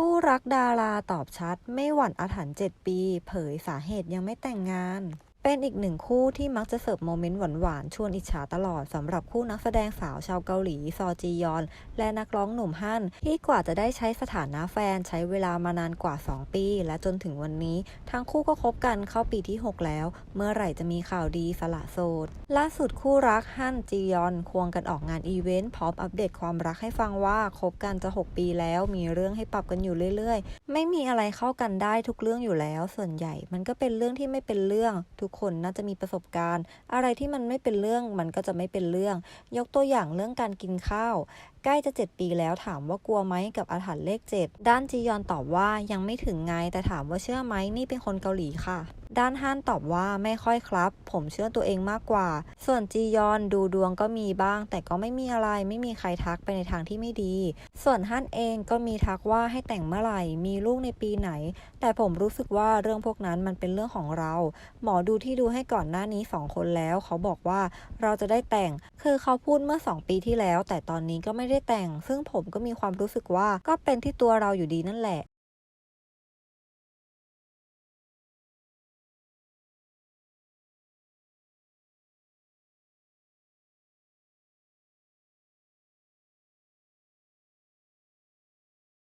คู่รักดาราตอบชัด ไม่หวั่นอาถรรพ์7ปี เผยสาเหตุยังไม่แต่งงาน เป็นอีกหนึ่งคู่ที่มักจะเสิร์ฟโมเมนต์หวานๆ ชวนอิจฉาตลอดสำหรับคู่นักแสดงสาวชาวเกาหลีซอจียอน และนักร้องหนุ่มฮั่นที่กว่าจะได้ใช้สถานะแฟนใช้เวลามานานกว่า 2 ปี และจนถึงวันนี้ ทั้งคู่ก็คบกันเข้าปีที่ 6 แล้ว เมื่อไหร่จะมีข่าวดีสละโสดล่าสุดคู่รักฮั่นจียอนควงกันออกงานอีเวนต์พร้อมอัปเดตความรักให้ฟังว่าคบกันจะ 6 ปีแล้ว มีเรื่องให้ปรับกันอยู่เรื่อย ๆ ไม่มีอะไรเข้ากันได้ทุกเรื่องอยู่แล้ว ส่วนใหญ่มันก็เป็นเรื่องที่ไม่เป็นเรื่องทุกคนน่าจะมีประสบการณ์ อะไรที่มันไม่เป็นเรื่องมันก็จะไม่เป็นเรื่อง ยกตัวอย่างเรื่องการกินข้าว ล้จะ 7 ปีแล้วถามว่ากลัวไหมกับอาถรรพ์เลข 7 ด้านจียอนตอบว่ายังไม่ถึงไง แต่ถามว่าเชื่อไหมนี่เป็นคนเกาหลีค่ะ ด้านฮั่นตอบว่าไม่ค่อยครับ ผมเชื่อตัวเองมากกว่า ส่วนจียอนดูดวงก็มีบ้าง แต่ก็ไม่มีอะไรไม่มีใครทักไปในทางที่ไม่ดี ส่วนฮั่นเองก็มีทักว่าให้แต่งเมื่อไหร่มีลูกในปีไหน แต่ผมรู้สึกว่าเรื่องพวกนั้นมันเป็นเรื่องของเรา หมอดูที่ดูให้ก่อนหน้านี้สองคนแล้ว เขาบอกว่าเราจะได้แต่งคือเขาพูดเมื่อ 2 ปีที่แล้ว แต่ตอนนี้ก็ไม่ได้ได้แต่ง ซึ่งผมก็มีความรู้สึกว่าก็เป็นที่ตัวเราอยู่ดีนั่นแหละ